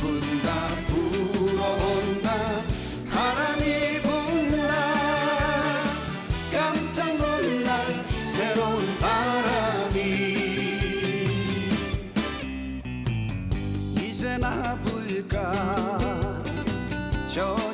분다 불어온다. 바람이 분다 깜짝 놀랄 새로운 바람이. 이제 나 불까? 저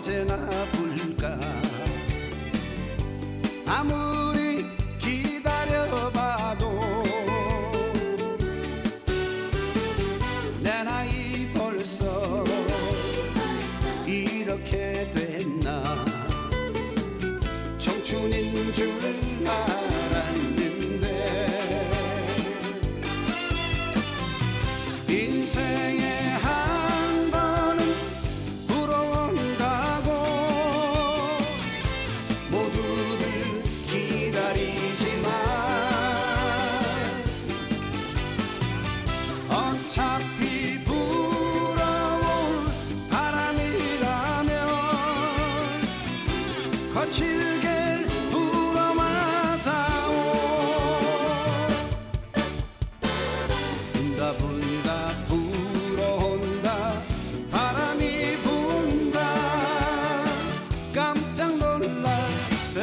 청춘인 줄 알았는데 인생에 한 번은 불어온다고 모두들 기다리지만 어차피 불어올 바람이라면 거칠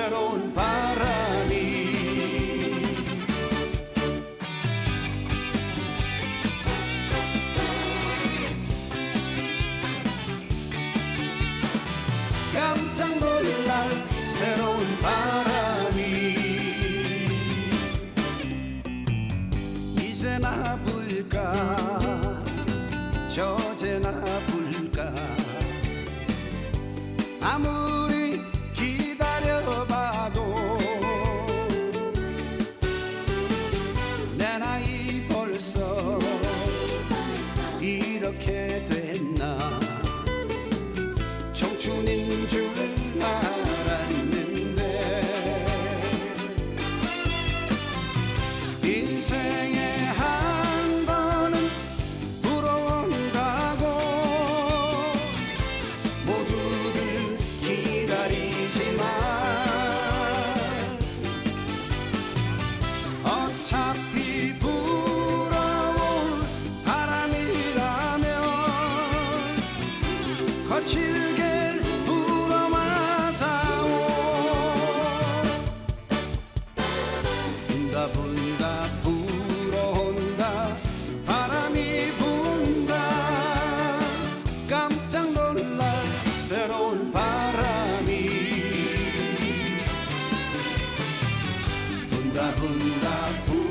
새로운 바람이. 깜짝 놀랄 새로운 바람이. 이제나 불까? 저제나 불까? 아무 Eterna 거칠게 불어마다오. 분다 분다 불어온다. 바람이 분다. 깜짝 놀랄 새로운 바람이. 분다 분다 불